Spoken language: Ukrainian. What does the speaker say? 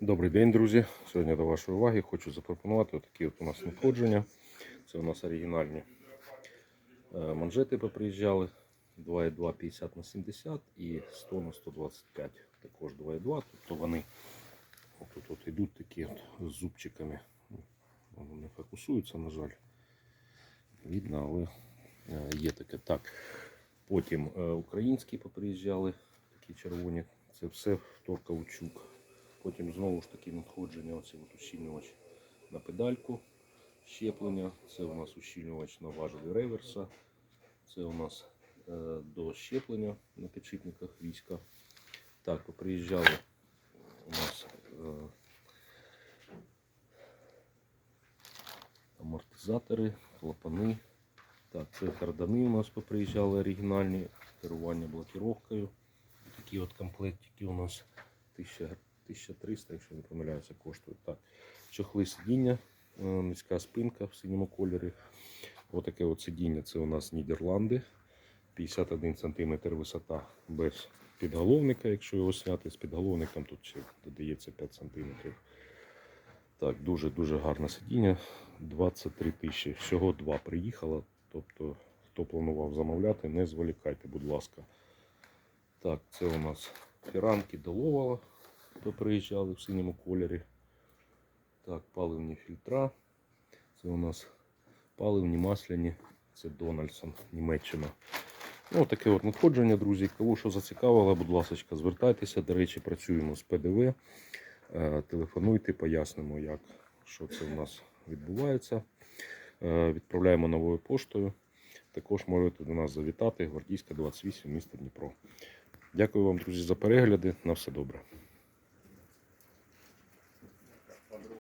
Добрий день, друзі. Сьогодні до вашої уваги хочу запропонувати такі от у нас надходження. Це у нас оригінальні е, манжети поприїжджали. 2,2 50 на 70 і 100 на 125. Також 2,2. Тобто вони отут от йдуть такі от з зубчиками. Воно не фокусується, на жаль. Видно, але е, є таке. Так. Потім е, українські поприїжджали, такі червоні. Це все вторкаучук. Потім знову ж таки надходження, оцей от ущільнювач на педальку, щеплення. Це у нас ущільнювач на важелі реверса. Це у нас е, до щеплення на підшипниках війська. Так, приїжджали у нас е, амортизатори, клапани. Так, це кардани у нас поприїжджали оригінальні, керування блокіровкою. Такі от комплектики у нас 1000 гривень. 1300, якщо не помиляюся, коштують. Так. Чохли сидіння, е, низька спинка в синьому кольорі. Отаке от сидіння це у нас Нідерланди. 51 см висота без підголовника. Якщо його зняти з підголовником, тут ще додається 5 см. Так, дуже-дуже гарне сидіння. 23 тисячі. Всього два приїхало. Тобто, хто планував замовляти, не зволікайте, будь ласка. Так, це у нас фіранки до ловала хто приїжджали в синьому кольорі. Так, паливні фільтра. Це у нас паливні масляні. Це Дональдсон, Німеччина. Ну, таке от надходження, друзі. Кого що зацікавило, будь ласка, звертайтеся. До речі, працюємо з ПДВ. Е, Телефонуйте, пояснимо, як що це у нас відбувається. Е, Відправляємо новою поштою. Також можете до нас завітати. Гвардійська 28, місто Дніпро. Дякую вам, друзі, за перегляди. На все добре.